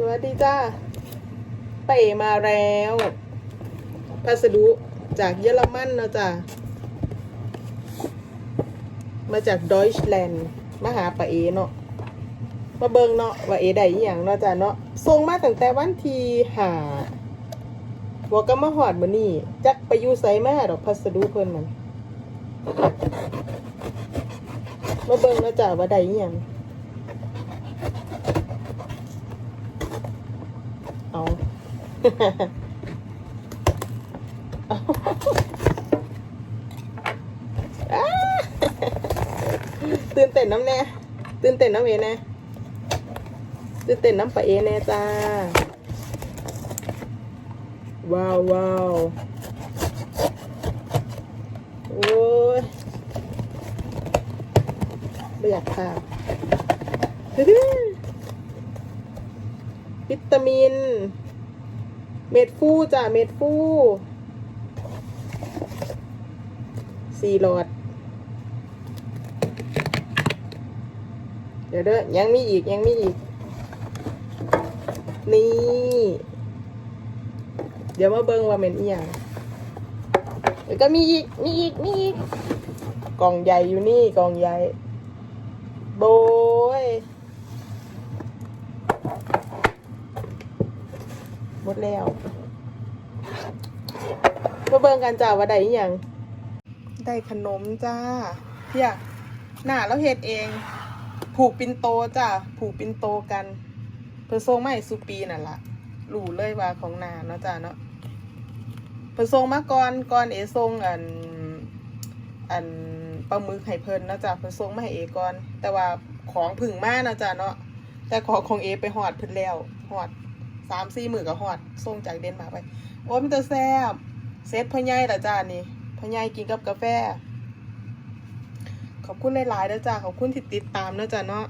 สดีจ้าป้าเอมาแล้วพัสดุจากเยอรมันเนาะจ้ามาจากดอยช์แลนด์มาหาป้าเอเนาะมาเบิงเนาะว่าเอได้อหย่างเนาะจ้าเนาะส่งมาตั้งแต่วันที่หาบอกก็มาหอดมือนี้จักไปอยู่ไสมาดอกพัสดุเพิ่นมันมาเบิงเนาะจ้าว่าได้อหย่าง เอาตื่นเต้นน้ำแน่ ตื่นเต้นน้ำเอแน่ ตื่นเต้นน้ำปะเอแน่จ้า ว้าวว้าวโอ้ยไม่อยากพา วิตามิน เม็ดฟูจ้ะเม็ดฟูสี่หลอด เดี๋ยวเด้อยังมีอีกยังมีอีก นี่ เดี๋ยวมาเบิ่งว่าเป็นอีหยังเดี๋ยวก็มีอีก มีอีก มีอีก กล่องใหญ่อยู่นี่กล่องใหญ่ โบย หมดแล้วมาเบิ่งกันจ้าว่าได้ยัง ได้ขนมจ้าเพี่ยหน้าเราเฮ็ดเอง ผูกปินโตจ้าผูกปินโตกัน เพิ่นส่งมาให้สุปีนั่นล่ะรู้เลยว่าของนาเนาะจ้าเนาะเพิ่นส่งมาก่อนก่อนเอส่งอันอันปลาหมึกให้เพิ่นเนาะจ้าเพิ่นส่งมาให้เอก่อน แต่ว่าของพึ่งมาเนาะจ้าเนาะแต่ของของเอไปฮอดเพิ่นแล้วฮอด สามสี่หมื่นก็หอดส่งจากเดนมาร์กไป โอ้มันจะแซ่บเซตพ่อใหญ่ละจ้านี่พ่อใหญ่กินกับกาแฟ ขอบคุณหลายๆนะจ้าขอบคุณที่ติดตามนะจ้าเนาะ